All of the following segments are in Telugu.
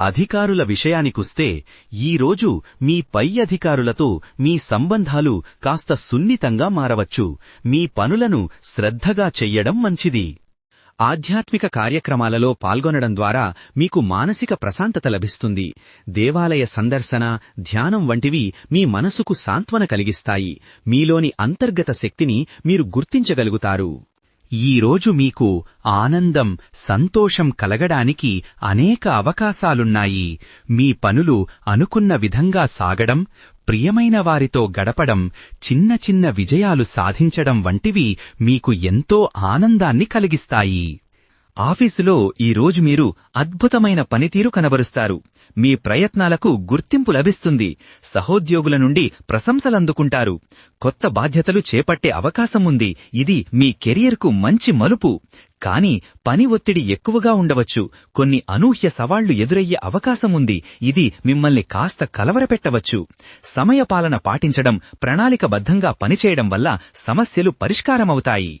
అధికారుల విషయానికొస్తే ఈరోజు మీ పై అధికారులతో మీ సంబంధాలు కాస్త సున్నితంగా మారవచ్చు. మీ పనులను శ్రద్ధగా చెయ్యడం మంచిది. ఆధ్యాత్మిక కార్యక్రమాలలో పాల్గొనడం ద్వారా మీకు మానసిక ప్రశాంతత లభిస్తుంది. దేవాలయ సందర్శన ధ్యానం వంటివి మీ మనసుకు సాంత్వన కలిగిస్తాయి. మీలోని అంతర్గత శక్తిని మీరు గుర్తించగలుగుతారు. ఈరోజు మీకు ఆనందం సంతోషం కలగడానికి అనేక అవకాశాలున్నాయి. మీ పనులు అనుకున్న విధంగా సాగడం ప్రియమైన వారితో గడపడం చిన్న చిన్న విజయాలు సాధించడం వంటివి మీకు ఎంతో ఆనందాన్ని కలిగిస్తాయి. ఆఫీసులో ఈరోజు మీరు అద్భుతమైన పనితీరు కనబరుస్తారు. మీ ప్రయత్నాలకు గుర్తింపు లభిస్తుంది. సహోద్యోగుల నుండి ప్రశంసలందుకుంటారు. కొత్త బాధ్యతలు చేపట్టే అవకాశం ఉంది. ఇది మీ కెరియర్కు మంచి మలుపు. కాని పని ఒత్తిడి ఎక్కువగా ఉండవచ్చు. కొన్ని అనూహ్య సవాళ్ళు ఎదురయ్యే అవకాశం ఉంది. ఇది మిమ్మల్ని కాస్త కలవరపెట్టవచ్చు. సమయపాలన పాటించడం ప్రణాళికబద్ధంగా పనిచేయడం వల్ల సమస్యలు పరిష్కారమవుతాయి.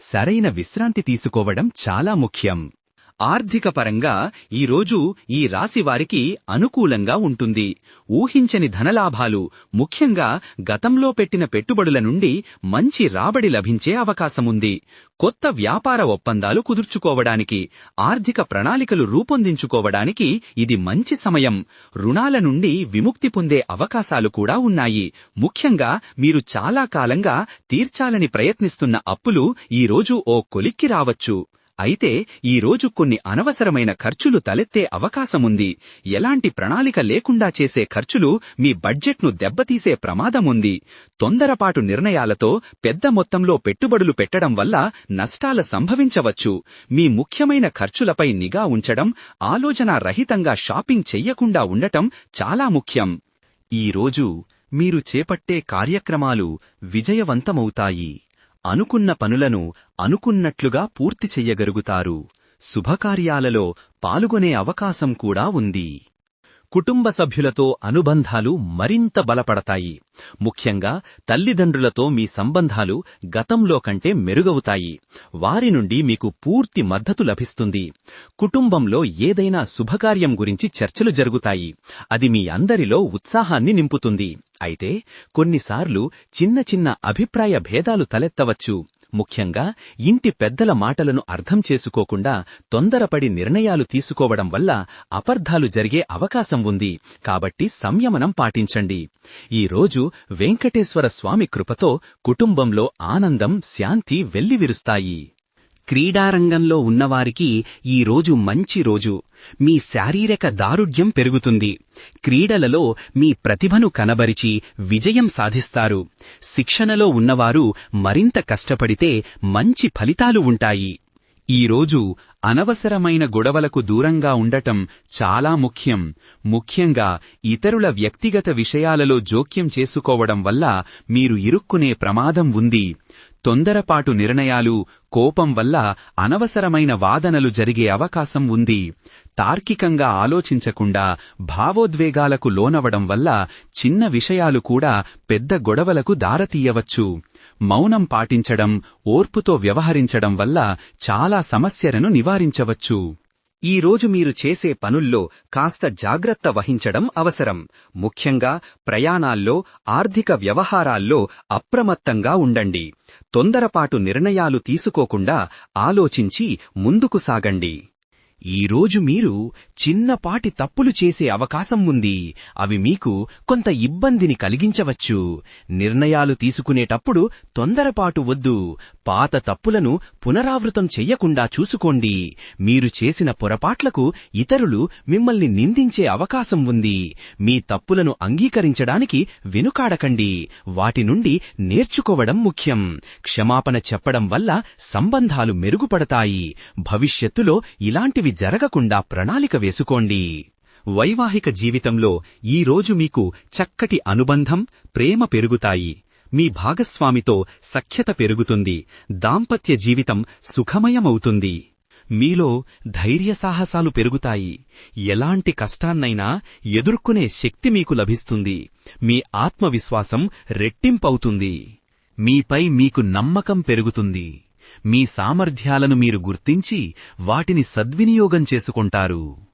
సరైన విశ్రాంతి తీసుకోవడం చాలా ముఖ్యం. ఆర్థిక పరంగా ఈరోజు ఈ రాశివారికి అనుకూలంగా ఉంటుంది. ఊహించని ధనలాభాలు ముఖ్యంగా గతంలో పెట్టిన పెట్టుబడుల నుండి మంచి రాబడి లభించే అవకాశముంది. కొత్త వ్యాపార ఒప్పందాలు కుదుర్చుకోవడానికి ఆర్థిక ప్రణాళికలు రూపొందించుకోవడానికి ఇది మంచి సమయం. రుణాల నుండి విముక్తి పొందే అవకాశాలు కూడా ఉన్నాయి. ముఖ్యంగా మీరు చాలా కాలంగా తీర్చాలని ప్రయత్నిస్తున్న అప్పులు ఈరోజు ఓ కొలిక్కి రావచ్చు. అయితే ఈరోజు కొన్ని అనవసరమైన ఖర్చులు తలెత్తే అవకాశముంది. ఎలాంటి ప్రణాళిక లేకుండా చేసే ఖర్చులు మీ బడ్జెట్ను దెబ్బతీసే ప్రమాదముంది. తొందరపాటు నిర్ణయాలతో పెద్ద మొత్తంలో పెట్టుబడులు పెట్టడం వల్ల నష్టాల సంభవించవచ్చు. మీ ముఖ్యమైన ఖర్చులపై నిఘా ఉంచడం ఆలోచన రహితంగా షాపింగ్ చెయ్యకుండా ఉండటం చాలా ముఖ్యం. ఈరోజు మీరు చేపట్టే కార్యక్రమాలు విజయవంతమవుతాయి. అనుకున్న పనులను అనుకున్నట్లుగా పూర్తి చెయ్యగలుగుతారు శుభకార్యాలలో పాల్గొనే అవకాశం కూడా ఉంది. కుటుంబ సభ్యులతో అనుబంధాలు మరింత బలపడతాయి. ముఖ్యంగా తల్లిదండ్రులతో మీ సంబంధాలు గతంలో కంటే మెరుగవుతాయి. వారి నుండి మీకు పూర్తి మద్దతు లభిస్తుంది. కుటుంబంలో ఏదైనా శుభకార్యం గురించి చర్చలు జరుగుతాయి. అది మీ అందరిలో ఉత్సాహాన్ని నింపుతుంది. అయితే కొన్నిసార్లు చిన్న చిన్న అభిప్రాయ భేదాలు తలెత్తవచ్చు. ముఖ్యంగా ఇంటి పెద్దల మాటలను అర్థం చేసుకోకుండా తొందరపడి నిర్ణయాలు తీసుకోవడం వల్ల అపర్ధాలు జరిగే అవకాశం ఉంది. కాబట్టి సంయమనం పాటించండి. ఈరోజు వెంకటేశ్వర స్వామి కృపతో కుటుంబంలో ఆనందం శాంతి వెల్లివిరుస్తాయి. క్రీడారంగంలో ఉన్నవారికి ఈ రోజు మంచి రోజు. మీ శారీరక దారుఢ్యం పెరుగుతుంది. క్రీడలలో మీ ప్రతిభను కనబరిచి విజయం సాధిస్తారు. శిక్షణలో ఉన్నవారు మరింత కష్టపడితే మంచి ఫలితాలు ఉంటాయి. ఈరోజు అనవసరమైన గొడవలకు దూరంగా ఉండటం చాలా ముఖ్యం. ముఖ్యంగా ఇతరుల వ్యక్తిగత విషయాలలో జోక్యం చేసుకోవడం వల్ల మీరు ఇరుక్కునే ప్రమాదం ఉంది. తొందరపాటు నిర్ణయాలు కోపం వల్ల అనవసరమైన వాదనలు జరిగే అవకాశం ఉంది. తార్కికంగా ఆలోచించకుండా భావోద్వేగాలకు లోనవడం వల్ల చిన్న విషయాలు కూడా పెద్ద గొడవలకు దారతీయవచ్చు. మౌనం పాటించడం ఓర్పుతో వ్యవహరించడం వల్ల చాలా సమస్యలను నివారించవచ్చు. ఈ రోజు మీరు చేసే పనుల్లో కాస్త జాగ్రత్త వహించడం అవసరం. ముఖ్యంగా ప్రయాణాల్లో ఆర్థిక వ్యవహారాల్లో అప్రమత్తంగా ఉండండి. తొందరపాటు నిర్ణయాలు తీసుకోకుండా ఆలోచించి ముందుకు సాగండి. ఈరోజు మీరు చిన్నపాటి తప్పులు చేసే అవకాశం ఉంది. అవి మీకు కొంత ఇబ్బందిని కలిగించవచ్చు. నిర్ణయాలు తీసుకునేటప్పుడు తొందరపాటు వద్దు. పాత తప్పులను పునరావృతం చెయ్యకుండా చూసుకోండి. మీరు చేసిన పొరపాట్లకు ఇతరులు మిమ్మల్ని నిందించే అవకాశం ఉంది. మీ తప్పులను అంగీకరించడానికి వెనుకాడకండి. వాటి నుండి నేర్చుకోవడం ముఖ్యం. క్షమాపణ చెప్పడం వల్ల సంబంధాలు మెరుగుపడతాయి. భవిష్యత్తులో ఇలాంటివి జరగకుండా ప్రణాళిక వేసుకోండి. వైవాహిక జీవితంలో ఈ రోజు మీకు చక్కటి అనుబంధం ప్రేమ పెరుగుతాయి. మీ భాగస్వామితో సఖ్యత పెరుగుతుంది. దాంపత్య జీవితం సుఖమయమవుతుంది. మీలో ధైర్య సాహసాలు పెరుగుతాయి. ఎలాంటి కష్టాన్నైనా ఎదుర్కొనే శక్తి మీకు లభిస్తుంది. మీ ఆత్మవిశ్వాసం రెట్టింపవుతుంది. మీపై మీకు నమ్మకం పెరుగుతుంది. మీ సామర్థ్యాలను మీరు గుర్తించి వాటిని సద్వినియోగం చేసుకుంటారు.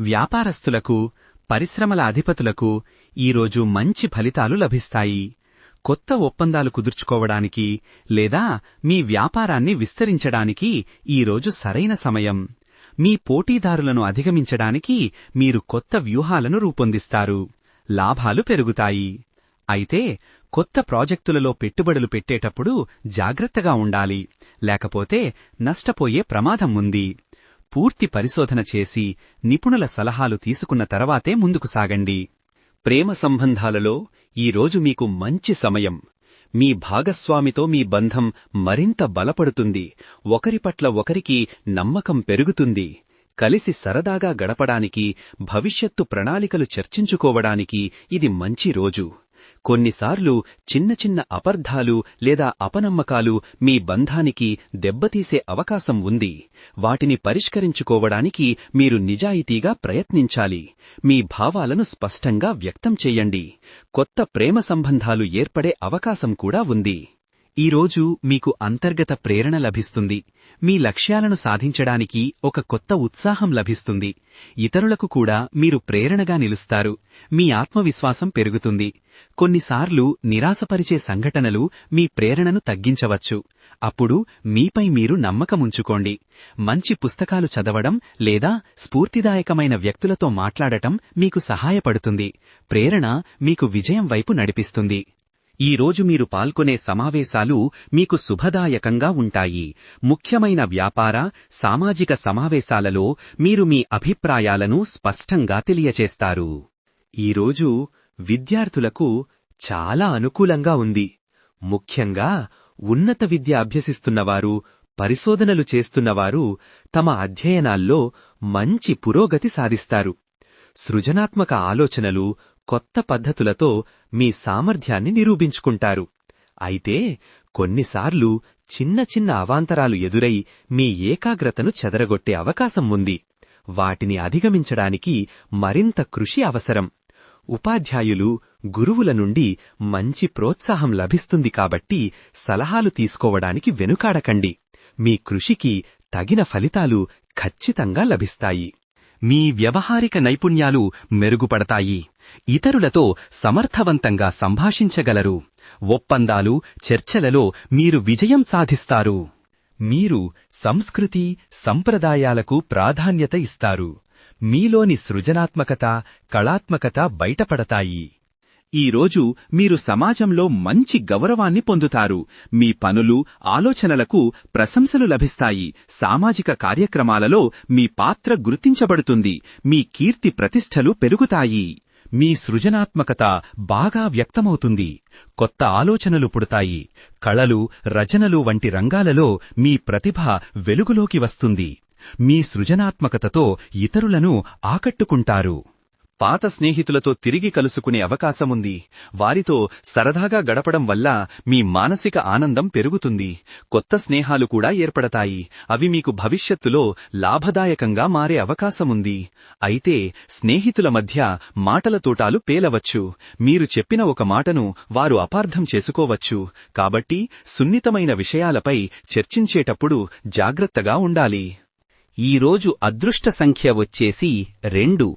వ్యాపారస్తులకు పరిశ్రమల అధిపతులకు ఈరోజు మంచి ఫలితాలు లభిస్తాయి. కొత్త ఒప్పందాలు కుదుర్చుకోవడానికి లేదా మీ వ్యాపారాన్ని విస్తరించడానికి ఈరోజు సరైన సమయం. మీ పోటీదారులను అధిగమించడానికి మీరు కొత్త వ్యూహాలను రూపొందిస్తారు. లాభాలు పెరుగుతాయి. అయితే కొత్త ప్రాజెక్టులలో పెట్టుబడులు పెట్టేటప్పుడు జాగ్రత్తగా ఉండాలి. లేకపోతే నష్టపోయే ప్రమాదం ఉంది. పూర్తి పరిశోధన చేసి నిపుణుల సలహాలు తీసుకున్న తర్వాతే ముందుకు సాగండి. ప్రేమ సంబంధాలలో ఈరోజు మీకు మంచి సమయం. మీ భాగస్వామితో మీ బంధం మరింత బలపడుతుంది. ఒకరి పట్ల ఒకరికి నమ్మకం పెరుగుతుంది. కలిసి సరదాగా గడపడానికి భవిష్యత్తు ప్రణాళికలు చర్చించుకోవడానికి ఇది మంచి రోజు. కొన్నిసార్లు చిన్న చిన్న అపర్ధాలు లేదా అపనమ్మకాలు మీ బంధానికి దెబ్బతీసే అవకాశం ఉంది. వాటిని పరిష్కరించుకోవడానికి మీరు నిజాయితీగా ప్రయత్నించాలి. మీ భావాలను స్పష్టంగా వ్యక్తం చెయ్యండి కొత్త ప్రేమ సంబంధాలు ఏర్పడే అవకాశం కూడా ఉంది. ఈరోజు మీకు అంతర్గత ప్రేరణ లభిస్తుంది. మీ లక్ష్యాలను సాధించడానికి ఒక కొత్త ఉత్సాహం లభిస్తుంది. ఇతరులకు కూడా మీరు ప్రేరణగా నిలుస్తారు. మీ ఆత్మవిశ్వాసం పెరుగుతుంది. కొన్నిసార్లు నిరాశపరిచే సంఘటనలు మీ ప్రేరణను తగ్గించవచ్చు. అప్పుడు మీపై మీరు నమ్మకముంచుకోండి. మంచి పుస్తకాలు చదవడం లేదా స్ఫూర్తిదాయకమైన వ్యక్తులతో మాట్లాడటం మీకు సహాయపడుతుంది. ప్రేరణ మీకు విజయం వైపు నడిపిస్తుంది. ఈ రోజు మీరు పాల్గొనే సమావేశాలు మీకు శుభదాయకంగా ఉంటాయి. ముఖ్యమైన వ్యాపార సామాజిక సమావేశాలలో మీరు మీ అభిప్రాయాలను స్పష్టంగా తెలియచేస్తారు. ఈరోజు విద్యార్థులకు చాలా అనుకూలంగా ఉంది. ముఖ్యంగా ఉన్నత విద్య అభ్యసిస్తున్నవారు పరిశోధనలు చేస్తున్నవారు తమ అధ్యయనాల్లో మంచి పురోగతి సాధిస్తారు. సృజనాత్మక ఆలోచనలు కొత్త పద్ధతులతో మీ సామర్థ్యాన్ని నిరూపించుకుంటారు. అయితే కొన్నిసార్లు చిన్న చిన్న అవాంతరాలు ఎదురై మీ ఏకాగ్రతను చెదరగొట్టే అవకాశం ఉంది. వాటిని అధిగమించడానికి మరింత కృషి అవసరం. ఉపాధ్యాయులు గురువుల నుండి మంచి ప్రోత్సాహం లభిస్తుంది కాబట్టి సలహాలు తీసుకోవడానికి వెనుకాడకండి. మీ కృషికి తగిన ఫలితాలు ఖచ్చితంగా లభిస్తాయి. మీ వ్యవహారిక నైపుణ్యాలు మెరుగుపడతాయి. ఇతరులతో సమర్థవంతంగా సంభాషించగలరు. ఒప్పందాలు చర్చలలో మీరు విజయం సాధిస్తారు. మీరు సంస్కృతి సంప్రదాయాలకు ప్రాధాన్యత ఇస్తారు. మీలోని సృజనాత్మకత కళాత్మకత బయటపడతాయి. ఈరోజు మీరు సమాజంలో మంచి గౌరవాన్ని పొందుతారు. మీ పనులు ఆలోచనలకు ప్రశంసలు లభిస్తాయి. సామాజిక కార్యక్రమాలలో మీ పాత్ర గుర్తించబడుతుంది. మీ కీర్తి ప్రతిష్టలు పెరుగుతాయి. మీ సృజనాత్మకత బాగా వ్యక్తమవుతుంది. కొత్త ఆలోచనలు పుడతాయి. కళలు రచనలు వంటి రంగాలలో మీ ప్రతిభ వెలుగులోకి వస్తుంది. మీ సృజనాత్మకతతో ఇతరులను ఆకట్టుకుంటారు. పాత స్నేహితులతో తిరిగి కలుసుకునే అవకాశముంది. వారితో సరదాగా గడపడం వల్ల మీ మానసిక ఆనందం పెరుగుతుంది. కొత్త స్నేహాలు కూడా ఏర్పడతాయి. అవి మీకు భవిష్యత్తులో లాభదాయకంగా మారే అవకాశముంది. అయితే స్నేహితుల మధ్య మాటల తోటాలు పేలవచ్చు. మీరు చెప్పిన ఒక మాటను వారు అపార్థం చేసుకోవచ్చు. కాబట్టి సున్నితమైన విషయాలపై చర్చించేటప్పుడు జాగ్రత్తగా ఉండాలి. ఈరోజు అదృష్ట సంఖ్య వచ్చేసి రెండు.